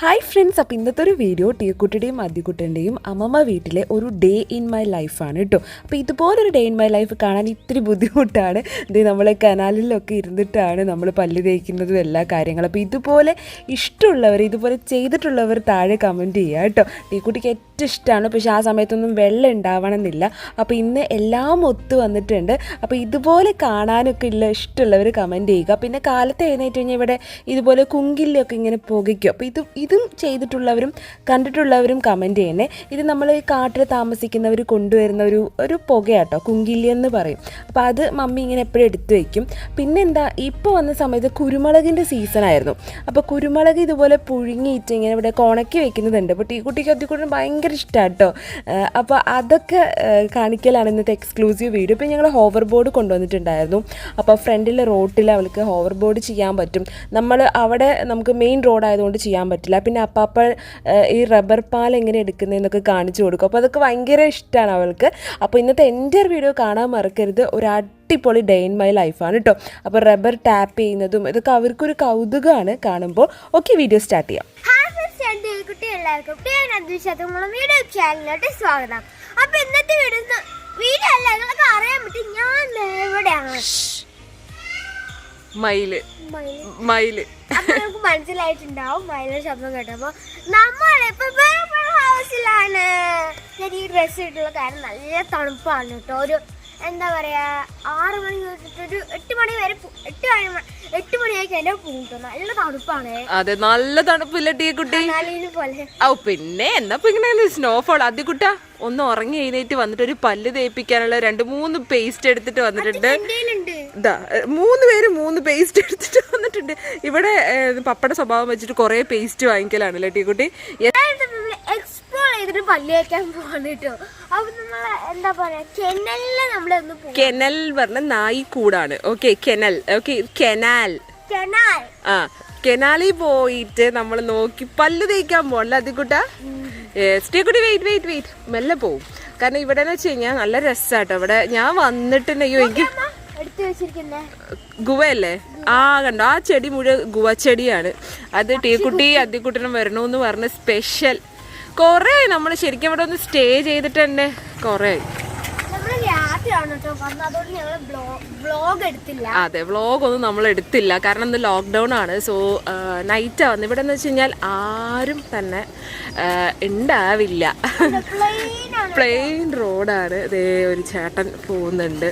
Hi friends അപ്പോൾ ഇന്നത്തെ ഒരു വീഡിയോ ടീക്കുട്ടിയുടെയും അദ്യക്കുട്ടന്റെയും അമ്മമ്മ വീട്ടിലെ ഒരു ഡേ ഇൻ മൈ ലൈഫാണ് കേട്ടോ അപ്പോൾ ഇതുപോലൊരു ഡേ ഇൻ മൈ ലൈഫ് കാണാൻ ഇത്തിരി ബുദ്ധിമുട്ടാണ്. ഇത് നമ്മളെ കനാലിലൊക്കെ ഇരുന്നിട്ടാണ് നമ്മൾ പല്ല് തേക്കുന്നതും എല്ലാ കാര്യങ്ങളും. അപ്പോൾ ഇതുപോലെ ഇഷ്ടമുള്ളവർ ഇതുപോലെ ചെയ്തിട്ടുള്ളവർ താഴെ കമന്റ് ചെയ്യുക കേട്ടോ ടീക്കുട്ടിക്ക് ഏറ്റവും ഇഷ്ടമാണ് പക്ഷേ ആ സമയത്തൊന്നും വെള്ളം ഉണ്ടാവണമെന്നില്ല. അപ്പോൾ ഇന്ന് എല്ലാം ഒത്തു വന്നിട്ടുണ്ട്. അപ്പോൾ ഇതുപോലെ കാണാനൊക്കെ ഉള്ള ഇഷ്ടമുള്ളവർ കമന്റ് ചെയ്യുക. പിന്നെ കാലത്ത് എഴുന്നേറ്റ് കഴിഞ്ഞാൽ ഇവിടെ ഇതുപോലെ കുങ്കിലൊക്കെ ഇങ്ങനെ പുകയ്ക്കും. അപ്പോൾ ഇത് ഇതും ചെയ്തിട്ടുള്ളവരും കണ്ടിട്ടുള്ളവരും കമന്റ് ചെയ്യണേ ഇത് നമ്മൾ ഈ കാട്ടിൽ താമസിക്കുന്നവർ കൊണ്ടുവരുന്ന ഒരു ഒരു പുകയാട്ടോ കുങ്കില്ലി എന്ന് പറയും. അപ്പോൾ അത് മമ്മി ഇങ്ങനെ എപ്പോഴും എടുത്തു വയ്ക്കും പിന്നെ എന്താ ഇപ്പോൾ വന്ന സമയത്ത് കുരുമുളകിന്റെ സീസണായിരുന്നു അപ്പോൾ കുരുമുളക് ഇതുപോലെ പുഴുങ്ങിയിട്ട് ഇങ്ങനെ ഇവിടെ കൊണക്കി വെക്കുന്നതുണ്ട്. അപ്പോൾ ടീ കുട്ടിക്ക് അതിക്കൂടെ ഭയങ്കര ഇഷ്ടമാണ് കേട്ടോ അപ്പോൾ അതൊക്കെ കാണിക്കലാണ് ഇന്നത്തെ എക്സ്ക്ലൂസീവ് വീഡിയോ ഇപ്പോൾ ഞങ്ങൾ ഹോവർ ബോർഡ് കൊണ്ടുവന്നിട്ടുണ്ടായിരുന്നു. അപ്പോൾ ഫ്രണ്ടിലെ റോട്ടിൽ അവൾക്ക് ഹോവർ ബോർഡ് ചെയ്യാൻ പറ്റും. നമ്മൾ അവിടെ നമുക്ക് മെയിൻ റോഡ് ആയതുകൊണ്ട് ചെയ്യാൻ പറ്റില്ല. പിന്നെ അപ്പാപ്പ ഈ റബ്ബർ പാൽ എങ്ങനെ എടുക്കുന്നതെന്നൊക്കെ കാണിച്ചു കൊടുക്കും. അപ്പോൾ അതൊക്കെ ഭയങ്കര ഇഷ്ടമാണ് അവൾക്ക്. അപ്പോൾ ഇന്നത്തെ എന്റെ വീഡിയോ കാണാൻ മറക്കരുത്. ഒരു അടിപൊളി ഡേ ഇൻ മൈ ലൈഫാണ് കേട്ടോ അപ്പോൾ റബ്ബർ ടാപ്പ് ചെയ്യുന്നതും ഇതൊക്കെ അവർക്കൊരു കൗതുകമാണ് കാണുമ്പോൾ. ഓക്കെ വീഡിയോ സ്റ്റാർട്ട് ചെയ്യാം. കുട്ടി എല്ലാവർക്കും ഞാൻ യൂട്യൂബ് ചാനലിലോട്ട് സ്വാഗതം. അപ്പൊ ഇന്നത്തെ വീഡിയോ വീഡിയോ അല്ല നിങ്ങൾക്ക് അറിയാൻ പറ്റും. ഞാൻ എവിടെയാണ് മയിൽ. മയിൽ. നമുക്ക് മനസ്സിലായിട്ടുണ്ടാവും മയിലെ ശബ്ദം കേട്ടപ്പോ നമ്മളിപ്പോ ഹൗസിലാണ് ഞാൻ ഈ ഡ്രസ്സ് ഇട്ടുള്ള കാര്യം നല്ല തണുപ്പാണ് കേട്ടോ. ഒരു എന്താ പറയുക ആറ് മണി തൊട്ടിട്ട് എട്ട് മണി വരെ എട്ട് എട്ട് മണിയായി കഴിഞ്ഞാൽ പൂട്ടോ. നല്ല തണുപ്പാണ്. അതെ നല്ല തണുപ്പില്ല ടീ കുട്ടി? പോലെ. ഓ പിന്നെ എന്നാ ഇങ്ങനെ സ്നോഫോൾ അതികുട്ട ഒന്ന് ഉറങ്ങി എഴുന്നേറ്റ് വന്നിട്ട് ഒരു പല്ല് തേപ്പിക്കാനുള്ള രണ്ട് മൂന്ന് പേസ്റ്റ് എടുത്തിട്ട് വന്നിട്ടുണ്ട്. മൂന്ന് പേര് മൂന്ന് പേസ്റ്റ് എടുത്തിട്ട് വന്നിട്ടുണ്ട്. ഇവിടെ പപ്പട സ്വഭാവം വെച്ചിട്ട് കുറേ പേസ്റ്റ് വാങ്ങിക്കലാണല്ലേ ടീക്കുട്ടി എക്സ്പ്ലോർ ചെയ്തിട്ട് പല്ല് വയ്ക്കാൻ പോവാണ് കേട്ടോ അപ്പൊ നമ്മൾ എന്താ പറയാ കെനലിൽ നമ്മളൊന്ന് പോകും കെനൽ പറഞ്ഞ നായി കൂടാണ്. Okay canal. Okay canal. Canal. ആ കെനാലിൽ പോയിട്ട് നമ്മൾ നോക്കി പല്ല് തേക്കാൻ പോകണല്ലോ അതിക്കുട്ട സ്റ്റേക്കുട്ടി വെയിറ്റ് വെയിറ്റ് വെയിറ്റ് മെല്ലെ പോവും. കാരണം ഇവിടെ എന്ന് വെച്ച് കഴിഞ്ഞാൽ നല്ല രസമാട്ടോ ഇവിടെ ഞാൻ എനിക്ക് അമ്മ എടുത്തു വെച്ചിരിക്കുന്നേ. ഗുവയല്ലേ ആ കണ്ടോ? ആ ചെടി മുഴുവൻ ഗുവ ചെടിയാണ് അത് ടീക്കുട്ടി അതിക്കുട്ടനും വരണമെന്ന് പറഞ്ഞ സ്പെഷ്യൽ കുറേ നമ്മൾ ശരിക്കും ഇവിടെ ഒന്ന് സ്റ്റേ ചെയ്തിട്ട് തന്നെ കുറേ അതെ വ്ളോഗ് ഒന്നും നമ്മൾ എടുത്തില്ല. കാരണം ഇന്ന് ലോക്ക്ഡൗൺ ആണ്. സോ നൈറ്റാ വന്ന് ഇവിടെ എന്ന് വെച്ച് കഴിഞ്ഞാൽ ആരും തന്നെ ഉണ്ടാവില്ല. പ്ലെയിൻ റോഡാണ് ഇതേ ഒരു ചേട്ടൻ പോകുന്നുണ്ട്.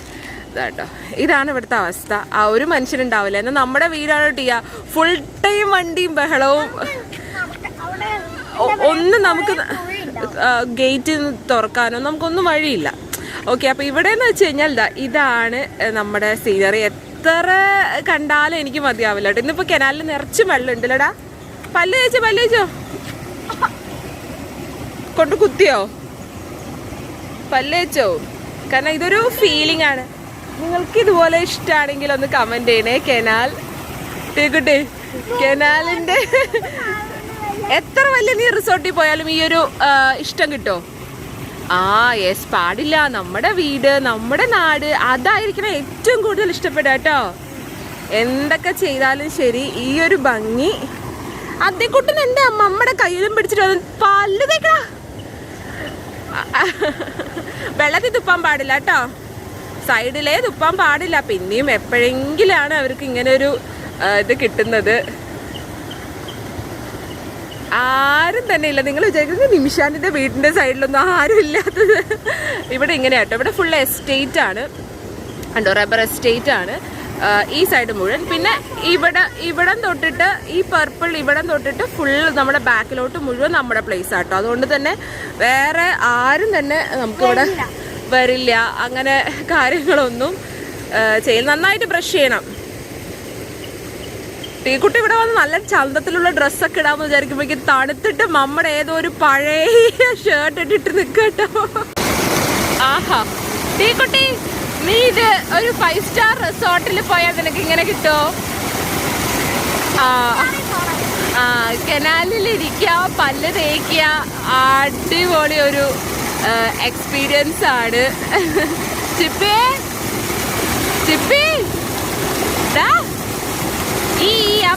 ഇതാട്ടോ ഇതാണ് ഇവിടുത്തെ അവസ്ഥ. ആ ഒരു മനുഷ്യനുണ്ടാവില്ല എന്നാൽ നമ്മുടെ വീടാണ് ടിയ ഫുൾ ടൈം വണ്ടിയും ബഹളവും. ഒന്നും നമുക്ക് ഗേറ്റ് തുറക്കാനോ നമുക്കൊന്നും വഴിയില്ല. ഓക്കെ അപ്പോൾ ഇവിടെ എന്ന് വെച്ച് കഴിഞ്ഞാൽ ഇതാണ് നമ്മുടെ സീനറി. എത്ര കണ്ടാലും എനിക്ക് മതിയാവില്ല കേട്ടോ. ഇന്നിപ്പോൾ കനാലിൽ നിറച്ചും വെള്ളം ഉണ്ടല്ലടാ പല്ല് ചേച്ചോ പല്ല് ചേച്ചോ കൊണ്ട് കുത്തിയോ? പല്ല് ചേച്ചോ കാരണം ഇതൊരു ഫീലിംഗ് ആണ്. നിങ്ങൾക്ക് ഇതുപോലെ ഇഷ്ടമാണെങ്കിൽ ഒന്ന് കമന്റ് ചെയ്യണേ. കെനാൽ കുട്ടി. കെനാലിന്റെ എത്ര വലിയ നീ റിസോർട്ടിൽ പോയാലും ഈ ഒരു ഇഷ്ടം കിട്ടോ? ആ യെസ് പാടില്ല. നമ്മുടെ വീട് നമ്മുടെ നാട് അതായിരിക്കണം ഏറ്റവും കൂടുതൽ ഇഷ്ടപ്പെടുക കേട്ടോ. എന്തൊക്കെ ചെയ്താലും ശരി ഈ ഒരു ഭംഗി. അതേക്കൂട്ടിന് എന്റെ അമ്മമ്മയുടെ കയ്യിലും പിടിച്ചിട്ട് വന്ന് പല്ല് തേക്കടാ. വെള്ളത്തിൽ തുപ്പാൻ പാടില്ല കേട്ടോ. സൈഡിലേ തുപ്പാൻ പാടില്ല. പിന്നെയും എപ്പോഴെങ്കിലാണ് അവർക്ക് ഇങ്ങനെ ഒരു ഇത് കിട്ടുന്നത്. ആരും തന്നെ ഇല്ല. നിങ്ങൾ വിചാരിക്കുന്നത് നിമിഷാന്റിന്റെ വീടിന്റെ സൈഡിലൊന്നും ആരും ഇല്ലാത്തത്. ഇവിടെ ഇങ്ങനെയാട്ടോ ഇവിടെ ഫുൾ എസ്റ്റേറ്റ് ആണ്. കണ്ടോ? റബ്ബർ എസ്റ്റേറ്റ് ആണ്. ഈ സൈഡ് മുഴുവൻ. പിന്നെ ഇവിടെ ഇവിടം തൊട്ടിട്ട് ഈ പർപ്പിൾ ഇവിടം തൊട്ടിട്ട് ഫുൾ നമ്മുടെ ബാക്കിലോട്ട് മുഴുവൻ നമ്മുടെ പ്ലേസ് ആട്ടോ അതുകൊണ്ട് തന്നെ വേറെ ആരും തന്നെ നമുക്കിവിടെ വരില്ല. അങ്ങനെ കാര്യങ്ങളൊന്നും ചെയ്യും. നന്നായിട്ട് ബ്രഷ് ചെയ്യണം. ടീക്കുട്ടി ഇവിടെ വന്ന് നല്ല ചന്തത്തിലുള്ള ഡ്രസ്സൊക്കെ ഇടാന്ന് വിചാരിക്കുമ്പോഴേക്കും തണുത്തിട്ട് മമ്മടെ ഏതോ ഒരു പഴയ ഷർട്ട് ഇട്ടിട്ട് നിൽക്കട്ടോ. ആഹാ. ടീക്കുട്ടി നീ ഇത് ഒരു ഫൈവ് സ്റ്റാർ റിസോർട്ടിൽ പോയാൽ നിനക്ക് ഇങ്ങനെ കിട്ടോ? ആ. ആ കനാലിൽ ഇരിക്കുക പല്ല് തേക്കുക അടിപൊളി ഒരു എക്സ്പീരിയൻസ് ആണ്. ചിപ്പേ ചിപ്പി. ദാ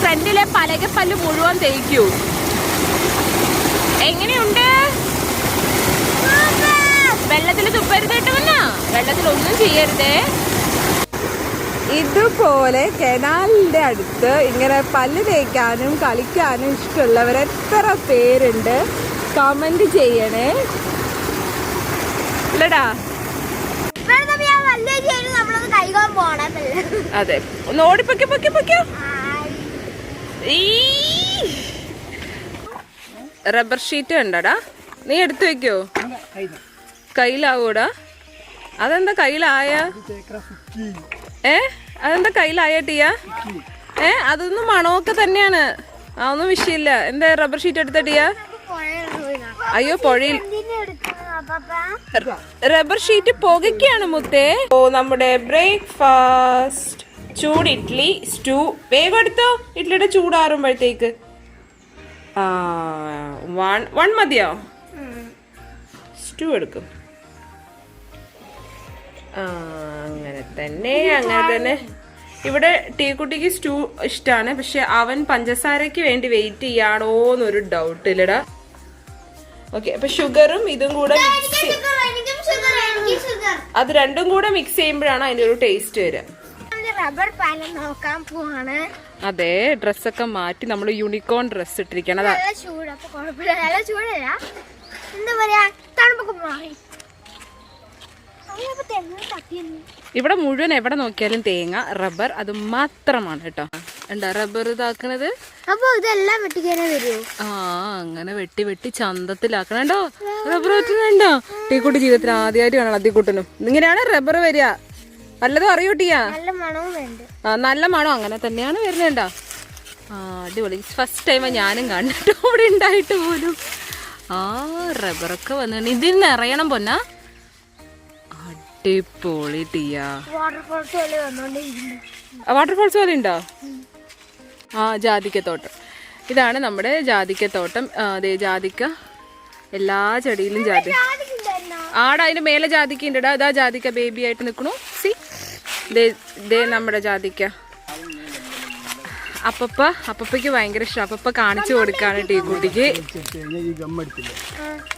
ഫ്രണ്ടിലെ പലക പല്ല് മുഴുവൻ തേക്കൂ എങ്ങനെയുണ്ട്? വെള്ളത്തിൽ തുപ്പരുത് കേട്ടോ വെള്ളത്തിൽ ഒന്നും ചെയ്യരുതേ. ഇതുപോലെ കനാലിന്റെ അടുത്ത് ഇങ്ങനെ പല്ല് തേക്കാനും കളിക്കാനും ഇഷ്ടമുള്ളവർ എത്ര പേരുണ്ട്? കമന്റ് ചെയ്യണേ. ഞാൻ പോണമല്ലേ അതെ. ഒന്ന് ഓടിപ്പൊക്കെ പൊക്കി പൊക്കെ. റബ്ബർ ഷീറ്റ് ഉണ്ടടാ നീ എടുത്തു വെക്കോ? കയ്യിലാവൂടാ. അതെന്താ കയ്യിലായ? ഏ? അതെന്താ കയ്യിലായ ടീയ? ഏ? അതൊന്നും മണമൊക്കെ തന്നെയാണ്. ആ ഒന്നും വിഷയമില്ല. എന്താ റബ്ബർ ഷീറ്റ് എടുത്ത ടീയ? അയ്യോ പുഴയിൽ. റബ്ബർ ഷീറ്റ് പുകയ്ക്കാണ് മുത്തേ. ഓ നമ്മുടെ ബ്രേക്ക്ഫാസ്റ്റ്. ചൂട് ഇഡ്ലി സ്റ്റൂ. വേഗം എടുത്തോ. ഇഡ്ലിയുടെ ചൂടാറുമ്പോഴത്തേക്ക് വൺ വൺ മതിയോ? സ്റ്റൂ എടുക്കും. അങ്ങനെ തന്നെ അങ്ങനെ തന്നെ. ഇവിടെ ടീക്കുട്ടിക്ക് സ്റ്റൂ ഇഷ്ടമാണ് പക്ഷെ അവൻ പഞ്ചസാരയ്ക്ക് വേണ്ടി വെയിറ്റ് ചെയ്യാണോ എന്നൊരു ഡൗട്ട് ഇല്ലടാ. ഓക്കെ അപ്പൊ ഷുഗറും ഇതും കൂടെ മിക്സ് അത് രണ്ടും കൂടെ മിക്സ് ചെയ്യുമ്പോഴാണ് അതിന്റെ ഒരു ടേസ്റ്റ് വരിക റബ്ബർ പാലം നോക്കാൻ പോവാണ്. അതെ ഡ്രസ്സൊക്കെ മാറ്റി നമ്മൾ യൂണിക്കോൺ ഡ്രസ് ഇട്ടിരിക്കണം അതാ. നല്ല ചൂട് അപ്പൊ കുഴപ്പമില്ല നല്ല ചൂടല്ല? എന്താ പറയാ? തണുപ്പൊക്കെ മാറി ഇവിടെ മുഴുവൻ എവിടെ നോക്കിയാലും തേങ്ങ റബ്ബർ അത് മാത്രമാണ് കേട്ടോ. എന്താ റബ്ബർ ഇതാക്കണത്? അപ്പൊ ഇതെല്ലാം വെട്ടിക്കാനേ വരുമോ ആ അങ്ങനെ വെട്ടി വെട്ടി ചന്തത്തിലാക്കണോ റബ്ബർ വെട്ടുന്നുണ്ടോ? ടീക്കൂട്ടി ജീവിതത്തിൽ ആദ്യമായിട്ട് കാണണം അതിക്കൂട്ടനും ഇങ്ങനെയാണ് റബ്ബർ വരിക. വല്ലതും അറിയൂട്ടിയാ ടീയാ. നല്ല മണവും വേണ്ട. ആ നല്ല മണം അങ്ങനെ തന്നെയാണ് വരുന്നുണ്ടോ. ആ അടിപൊളി. ഫസ്റ്റ് ടൈം ഞാനും കണ്ടിട്ട് ഇവിടെ ഉണ്ടായിട്ട് പോലും. ആ റബ്ബറൊക്കെ വന്നു ഇതിൽ നിന്ന് അറിയണം പൊന്ന. അടിപൊളി ടീയാ. വാട്ടർഫോൾസ് പോലെ ഉണ്ടോ? ആ ജാതിക്കത്തോട്ടം. ഇതാണ് നമ്മുടെ ജാതിക്കത്തോട്ടം. അതെ ജാതിക്ക. എല്ലാ ചെടിയിലും ജാതി ആടെ അതിന്റെ മേലെ ജാതിക്ക ഉണ്ടടാ. അതാ ജാതിക്ക ബേബി ആയിട്ട് നിൽക്കണു സി ദേ നമ്മുടെ ജാതിക്ക. അപ്പപ്പ അപ്പപ്പയ്ക്ക് ഭയങ്കര ഇഷ്ടം. അപ്പപ്പ കാണിച്ചു കൊടുക്കാണ് ടീ കുട്ടിക്ക്. ഈ ഗമ്മടിച്ചില്ലേ?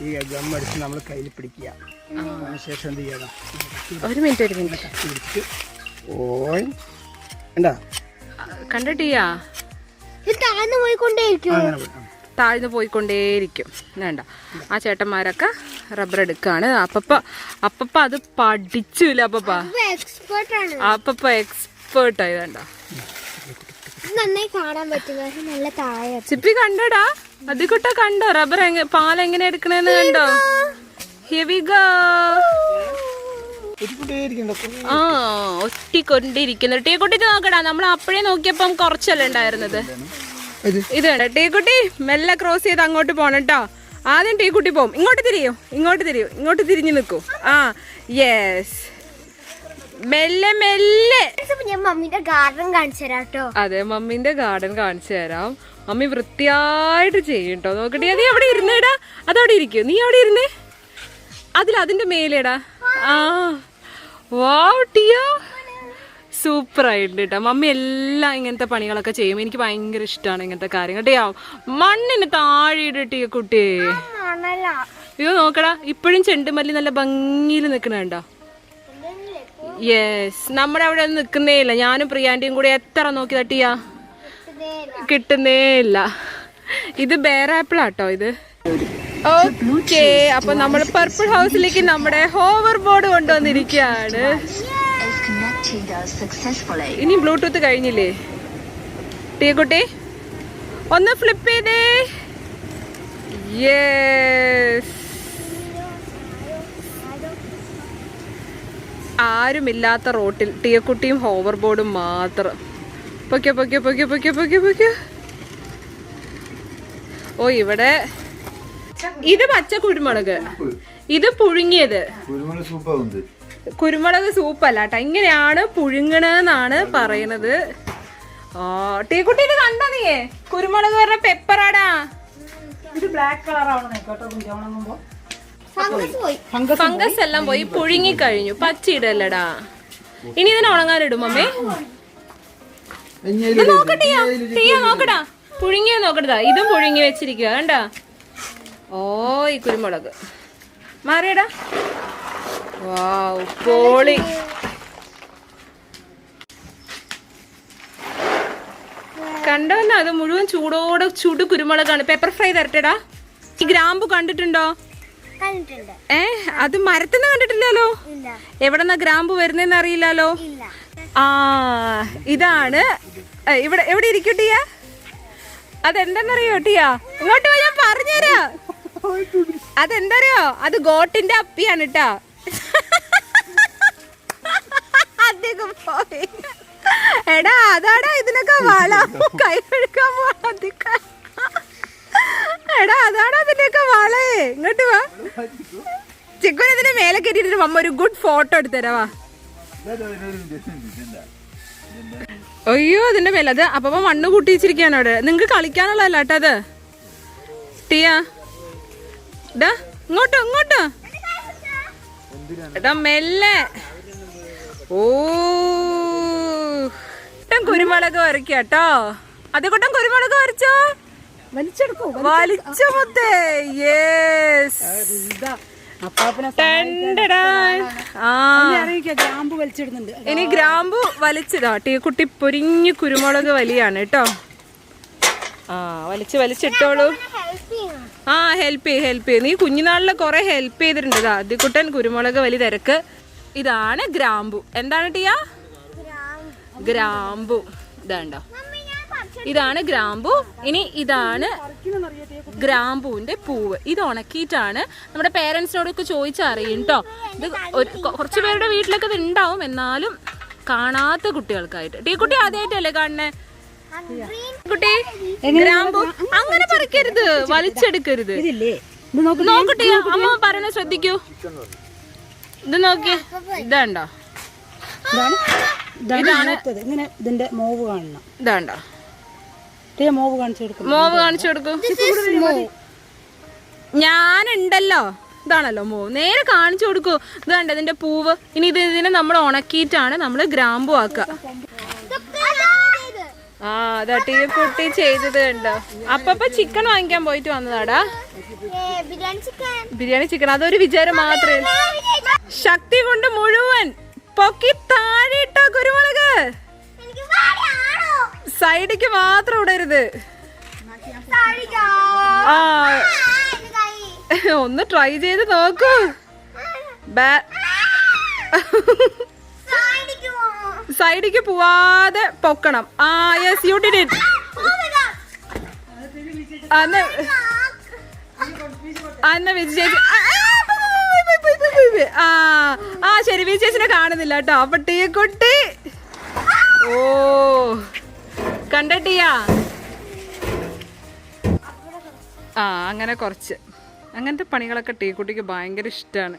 ഈ ഗമ്മടിച്ച് നമ്മൾ കയ്യിൽ പിടിക്കുക. ശേഷം എന്ത് ചെയ്യണം? ഒരു മിനിറ്റ് ഒരു ഓയ്. കണ്ടിട്ടിയാ ഇത് താഴ്ന്നു പോയിക്കൊണ്ടേയിരിക്കും. താഴ്ന്നു പോയിക്കൊണ്ടേയിരിക്കും വേണ്ട ആ ചേട്ടന്മാരൊക്കെ റബ്ബർ എടുക്കാണ് അപ്പപ്പ അപ്പപ്പ അത് പഠിച്ചില്ല അപ്പപ്പ എക്സ്പേർട്ട് ആണ് അപ്പപ്പ എക്സ്പേർട്ട് ആയി വേണ്ട ചിപ്പി കണ്ടോടാ അതിക്കുട്ട കണ്ടോ റബ്ബർ പാൽ എങ്ങനെ എടുക്കണേന്ന് കണ്ടോ ഹെവി ഗോ. ആ ഒറ്റിക്കൊണ്ടിരിക്കുന്നു ടീക്കുട്ടി ഇത് നോക്കടാ നമ്മൾ അപ്പോഴേ നോക്കിയപ്പം കുറച്ചല്ലേ ഉണ്ടായിരുന്നത് ഇത്. വേണ്ട ടീക്കുട്ടി മെല്ലെ ക്രോസ് ചെയ്ത് അങ്ങോട്ട് പോണം കേട്ടോ ആദ്യം ടീക്കുട്ടി പോവും. ഇങ്ങോട്ട് തിരിയോ. ഇങ്ങോട്ട് തിരിയോ. ഇങ്ങോട്ട് തിരിഞ്ഞു നിൽക്കൂ ആ യെസ് മെല്ലെ മെല്ലെ. മമ്മിന്റെ ഞാൻ മമ്മീന്റെ ഗാർഡൻ കാണിച്ചു തരാം കേട്ടോ അതെ മമ്മിന്റെ ഗാർഡൻ കാണിച്ചു തരാം. മമ്മി വൃത്തിയായിട്ട് ചെയ്യും കേട്ടോ നോക്കട്ടെ. നീ അവിടെ ഇരുന്നേടാ അതവിടെ ഇരിക്കും. നീ അവിടെ ഇരുന്നേ. അതിൽ അതിന്റെ മേലേടാ. ആ. വാവ് ടിയ. സൂപ്പർ ആയിട്ടുണ്ട് കേട്ടോ. മമ്മി എല്ലാം ഇങ്ങനത്തെ പണികളൊക്കെ ചെയ്യും. എനിക്ക് ഭയങ്കര ഇഷ്ടമാണ് ഇങ്ങനത്തെ കാര്യങ്ങൾ. ടിയാ മണ്ണിന് താഴെ ഇടട്ടി കുട്ടി. മണല അയ്യോ നോക്കടാ. ഇപ്പോഴും ചെണ്ടുമല്ലി നല്ല ഭംഗിയിൽ നിൽക്കണുണ്ടോ യെസ് നമ്മുടെ അവിടെ ഒന്നും നിൽക്കുന്നേ ഇല്ല ഞാനും പ്രിയാന്റിയും കൂടി എത്ര നോക്കി തട്ടിയാ? കിട്ടുന്നേ ഇല്ല ഇത് ബേറാപ്പിൾ ആട്ടോ ഇത്. ഓക്കെ അപ്പൊ നമ്മൾ പർപ്പിൾ ഹൗസിലേക്ക് നമ്മുടെ ഹോവർ ബോർഡ് കൊണ്ടുവന്നിരിക്കുകയാണ്. ഇനി ബ്ലൂടൂത്ത് കഴിഞ്ഞില്ലേ? ടീക്കുട്ടി ഒന്ന് ഫ്ലിപ്പ് ചെയ്തേ. യെസ് ആരുമില്ലാത്ത റോട്ടിൽ ടീക്കുട്ടിയും ഹോവർ ബോർഡും മാത്രം. പൊക്കെ പൊക്കെ പൊക്കെ പൊക്കെ പൊക്കെ പൊക്കെ ഓ ഇവിടെ ഇത് പച്ച കുരുമുളക്. ഇത് പുഴുങ്ങിയത്. കുരുമുളക് സൂപ്പ് കുരുമുളക് സൂപ്പല്ല കേട്ടോ ഇങ്ങനെയാണ് പുഴുങ്ങണെന്നാണ് പറയണത് ഓ ടീക്കുട്ടി ഇത് കണ്ടോ നീയേ? കുരുമുളക് പറഞ്ഞ പെപ്പറാടാ ഫംഗസ് പോയി. ഫംഗസ് എല്ലാം പോയി. പുഴുങ്ങി കഴിഞ്ഞു. പച്ചയിടല്ലടാ ഇനി ഇതിനെ ഉണങ്ങാനിടും അമ്മേ. ഇത് നോക്കട്ടെയാ തീയ നോക്കടാ. പുഴുങ്ങിയ നോക്കട്ടാ ഇതും പുഴുങ്ങി വെച്ചിരിക്കുക കണ്ടാ? ഓ ഈ കുരുമുളക്. മാറിയടാ. വാവ് പോളി കണ്ടോന്ന അത് മുഴുവൻ ചൂടോടെ ചുടു കുരുമുളകാണ്. പെപ്പർ ഫ്രൈ തരട്ടെടാ ഈ ഗ്രാമ്പു കണ്ടിട്ടുണ്ടോ? ഏ അത് മരത്തിന്ന് കണ്ടിട്ടില്ലല്ലോ? എവിടെന്നാ ഗ്രാമ്പു വരുന്നെന്ന് അറിയില്ലല്ലോ? ആ ഇതാണ്. ഇവിടെ എവിടെ ഇരിക്കും ടിയ? അതെന്തെന്നറിയോ ടിയ? ഇങ്ങോട്ട് പോയി ഞാൻ പറഞ്ഞുതരാ. അതെന്തറിയോ? അത് ഗോട്ടിന്റെ അപ്പിയാണ് കേട്ടാ എടാ അതാടാ ഇതിനൊക്കെ വള. കൈ കഴുകാൻ പോവാതിക്ക എടാ അതാടാ ഇതിന്റെയൊക്കെ വളേ. ഇങ്ങോട്ട് വാ. ചിക്കുൻ ഇതിന്റെ മേലെ കയറ്റിട്ട് അമ്മ ഒരു ഗുഡ് ഫോട്ടോ എടുത്തരാ അയ്യോ അതിന്റെ മേലെ. അത് അപ്പൊ മണ്ണ് കൂട്ടിച്ചിരിക്കാണ് അവിടെ. നിങ്ങക്ക് കളിക്കാനുള്ളതല്ല കേട്ടോ ടിയ. ഡാ ഇങ്ങോട്ടോ ഇങ്ങോട്ടോ. എടാ മെല്ലെ. ഓ. കുട്ടൻ കുരുമുളക് വരയ്ക്ക കേട്ടോ. അത് കൂട്ടം കുരുമുളക് വരച്ചോ. വലിച്ചെടുക്കൂ വലിച്ച മുത്തേ. വലിച്ചിടുന്നുണ്ട് ഇനി ഗ്രാമ്പു വലിച്ചതാ. കുട്ടി പൊരിഞ്ഞു കുരുമുളക് വലിയാണ് കേട്ടോ. ആ വലിച്ച് വലിച്ചിട്ടോളൂ. ആ ഹെൽപ്പ് ചെയ്യും ഹെൽപ്പ് ചെയ്യും. നീ കുഞ്ഞുനാളിൽ കുറെ ഹെൽപ്പ് ചെയ്തിട്ടുണ്ട് അതിക്കുട്ടൻ കുരുമുളക് വലി തിരക്ക്. ഇതാണ് ഗ്രാമ്പു. എന്താണ് ടിയ? ഗ്രാമ്പു. ഇതാണ്ടോ. ഇതാണ് ഗ്രാമ്പു. ഇനി ഇതാണ് ഗ്രാമ്പൂവിന്റെ പൂവ്. ഇത് ഉണക്കിയിട്ടാണ് നമ്മുടെ പേരൻസിനോടൊക്കെ ചോദിച്ചറിയും കേട്ടോ ഇത് കുറച്ച് പേരുടെ വീട്ടിലൊക്കെ ഇത് ഉണ്ടാവും എന്നാലും കാണാത്ത കുട്ടികൾക്കായിട്ട്. ടീ കുട്ടി ആദ്യമായിട്ടല്ലേ കാണണേ കുട്ടി ഗ്രാമ്പു. അങ്ങനെ പറിക്കരുത്. വലിച്ചെടുക്കരുത്. നോക്കട്ടെ അമ്മ പറയണ ശ്രദ്ധിക്കൂ. ഇത് നോക്കി ഇതാണ്ടോ. ഇതാണ് ഇങ്ങനെ ഇതിന്റെ മോവ് കാണണം. ഇതാണ്ടോ. മോവ് കാണിച്ചു കൊടുക്കും. മോവ് കാണിച്ചു കൊടുക്കും. ഞാനുണ്ടല്ലോ. ഇതാണല്ലോ മോവ്. നേരെ കാണിച്ചു കൊടുക്കൂ. ഇതാണ്ട് ഇതിന്റെ പൂവ്. ഇനി ഇത് ഇതിനെ നമ്മൾ ഉണക്കിയിട്ടാണ് നമ്മൾ ഗ്രാമ്പു ആക്കുക. ആ അതാ ടീ കുട്ടി ചെയ്തത് കണ്ടോ. അപ്പപ്പ ചിക്കൻ വാങ്ങിക്കാൻ പോയിട്ട് വന്നതാടാ. ബിരിയാണി ചിക്കൻ ബിരിയാണി ചിക്കൻ അതൊരു വിചാരം മാത്രമേ ശക്തി കൊണ്ട് മുഴുവൻ. പൊക്കി താഴെ ഇട്ടോ കുരുമുളക് സൈഡിക്ക് മാത്രം ഇടരുത്. ആ. ഒന്ന് ട്രൈ ചെയ്ത് നോക്കൂ. സൈഡിക്ക് പോവാതെ പൊക്കണം. ആ യെസ് യു ഡിഡ് ഇറ്റ് അന്ന് അന്ന് വിജി ചേച്ചി ആ, ആ, പോയ്, പോയ്, ആ ആ ശരി വിജി ചേച്ചിനെ കാണുന്നില്ല കേട്ടോ. അപ്പൊ കുട്ടി. ഓ കണ്ടട്ടിയാ ടീയാ? ആ അങ്ങനെ കുറച്ച്. അങ്ങനത്തെ പണികളൊക്കെ ടീ കുട്ടിക്ക് ഭയങ്കര ഇഷ്ടമാണ്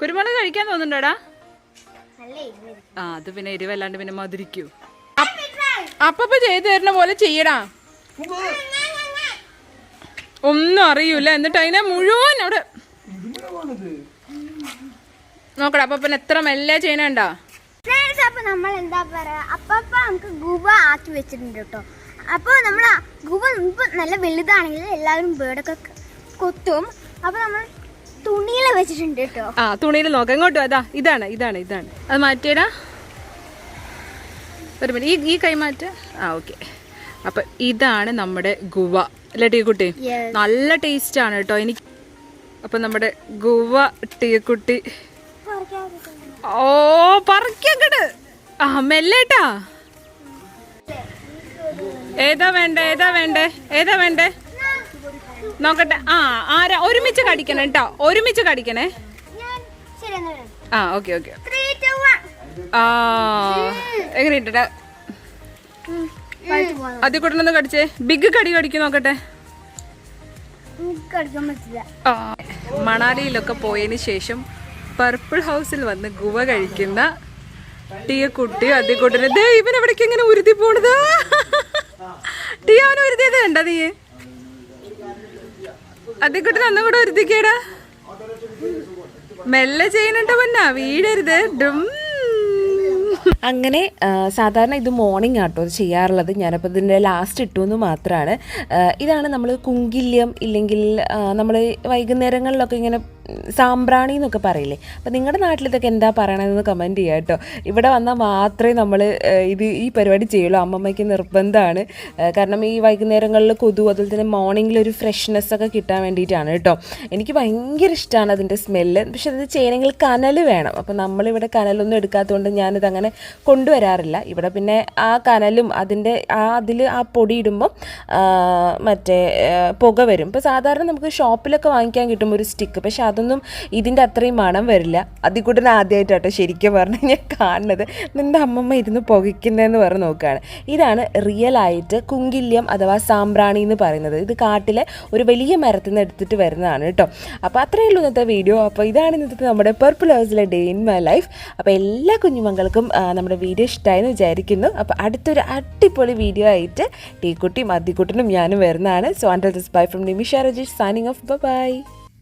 കുരുമുളക് കഴിക്കാൻ തോന്നുന്നുണ്ടോടാ? ആ അത് പിന്നെ എരിവല്ലാണ്ട് പിന്നെ മധുരിക്കൂ. അപ്പപ്പ ചെയ്തു തരുന്ന പോലെ ചെയ്യടാ. ഒന്നും അറിയൂല. എന്നിട്ട് അതിനെ മുഴുവൻ അവിടെ നോക്കടാ അപ്പപ്പൻ എത്ര മെല്ലെ ചെയ്യണണ്ടാ അപ്പൊ നമ്മൾ എന്താ പറയാ? അപ്പൊ നമുക്ക് ഗുബ ആക്കി വെച്ചിട്ടുണ്ട് കേട്ടോ. അപ്പൊ നമ്മൾ ഗുബ ഇപ്പൊ നല്ല വലുതാണെങ്കിൽ എല്ലാവരും ബേർഡൊക്കെ കൊത്തും. അപ്പൊ നമ്മൾ തുണിയിൽ വെച്ചിട്ടുണ്ട് കേട്ടോ. ആ തുണിയിൽ നോക്കാം. ഇങ്ങോട്ട്. അതാ ഇതാണ് ഇതാണ് ഇതാണ്. അത് മാറ്റിയടാ. ഒരു മിനിറ്റ്. ഈ ഈ കൈ മാറ്റ. ആ ഓക്കെ. അപ്പൊ ഇതാണ് നമ്മുടെ ഗുവ. അല്ലേ ടീക്കുട്ടി. നല്ല ടേസ്റ്റ് ആണ് കേട്ടോ. എനിക്ക് അപ്പൊ നമ്മുടെ ഗുവ ടീക്കുട്ടി ഓ പറിക്കങ്ങട് ആ മെല്ലേട്ടാ. ഏതാ വേണ്ടേ ഏതാ വേണ്ടേ ഏതാ വേണ്ടേ? നോക്കട്ടെ. ആ ആരാ? ഒരുമിച്ച് കടിക്കണേ കേട്ടോ ഒരുമിച്ച് കടിക്കണേ. ആ ഓക്കെ ഓക്കെ. ആ എങ്ങനെ ഇട്ടേ അതിൽ കൂടെ കടിച്ചേ. ബിഗ് കടി കടിക്കും നോക്കട്ടെ. മണാലിയിലൊക്കെ പോയതിന് ശേഷം പർപ്പിൾ ഹൗസിൽ വന്ന് ഗുവ കഴിക്കുന്ന ടീയ കുട്ടി അതിക്കൂട്ടിന് ദേ ഇവൻ എവിടേക്ക് ഇങ്ങനെ ഉരുതി പോണത്? ടീ അവൻ ഉരുതിയത് കണ്ട നീ? അതിക്കുട്ടി ഒന്നും കൂടെ ഉരുതിക്കേടാ. മെല്ലെ ചെയ്യുന്നുണ്ട് പൊന്നാ. വീഴരുത്. ഡും. അങ്ങനെ സാധാരണ ഇത് മോർണിംഗ് ആട്ടോ ചെയ്യാറുള്ളത്. ഞാനപ്പോൾ ഇതിന്റെ ലാസ്റ്റ് ഇട്ടു എന്ന് മാത്രമാണ് ഇതാണ് നമ്മൾ കുങ്കില്യം ഇല്ലെങ്കിൽ നമ്മൾ വൈകുന്നേരങ്ങളിലൊക്കെ ഇങ്ങനെ സാമ്പ്രാണി എന്നൊക്കെ പറയില്ലേ? അപ്പോൾ നിങ്ങളുടെ നാട്ടിൽ ഇതൊക്കെ എന്താ പറയണതെന്ന് കമന്റ് ചെയ്യുക കേട്ടോ ഇവിടെ വന്നാൽ മാത്രമേ നമ്മൾ ഇത് ഈ പരിപാടി ചെയ്യുള്ളൂ. അമ്മമ്മയ്ക്ക് നിർബന്ധമാണ് കാരണം ഈ വൈകുന്നേരങ്ങളിൽ കൊതു അതുപോലെ തന്നെ മോർണിംഗിൽ ഒരു ഫ്രഷ്നെസ് ഒക്കെ കിട്ടാൻ വേണ്ടിയിട്ടാണ് കേട്ടോ എനിക്ക് ഭയങ്കര ഇഷ്ടമാണ് അതിന്റെ സ്മെല്ല് പക്ഷെ അത് ചെയ്യണമെങ്കിൽ കനൽ വേണം. അപ്പോൾ നമ്മളിവിടെ കനലൊന്നും എടുക്കാത്തതുകൊണ്ട് ഞാനിത് അങ്ങനെ കൊണ്ടുവരാറില്ല. ഇവിടെ പിന്നെ ആ കനലും അതിന്റെ ആ അതിൽ ആ പൊടി ഇടുമ്പം ആ, മറ്റേ പുക വരും. ഇപ്പോൾ സാധാരണ നമുക്ക് ഷോപ്പിലൊക്കെ വാങ്ങിക്കാൻ കിട്ടും ഒരു സ്റ്റിക്ക്. പക്ഷെ അതൊന്നും ഇതിന്റെ അത്രയും മണം വരില്ല. അതിൽ കൂടെ ആദ്യമായിട്ടാട്ടോ ശരിക്കും പറഞ്ഞു ഞാൻ കാണുന്നത്. നിന്റെ അമ്മമ്മ ഇരുന്ന് പുകയ്ക്കുന്നതെന്ന് പറഞ്ഞ് നോക്കുകയാണ്. ഇതാണ് റിയൽ ആയിട്ട് കുങ്കില്യം അഥവാ സാമ്പ്രാണി എന്ന് പറയുന്നത്. ഇത് കാട്ടിലെ ഒരു വലിയ മരത്തിൽ നിന്ന് എടുത്തിട്ട് വരുന്നതാണ് കേട്ടോ. അപ്പോൾ അത്രയേ ഉള്ളൂ ഇന്നത്തെ വീഡിയോ. അപ്പോൾ ഇതാണ് ഇന്നത്തെ നമ്മുടെ പർപ്പിൾ ഹൗസിലെ ഡേ ഇൻ മൈ ലൈഫ് അപ്പോൾ എല്ലാ കുഞ്ഞുമംഗൾക്കും നമ്മുടെ വീഡിയോ ഇഷ്ടമായെന്ന് വിചാരിക്കുന്നു. അപ്പോൾ അടുത്തൊരു അടിപൊളി വീഡിയോ ആയിട്ട് ടീക്കുട്ടിയും അദ്ദിക്കുട്ടനും ഞാനും വരുന്നതാണ്. So and this bye from Nimisha Rajeesh signing off bye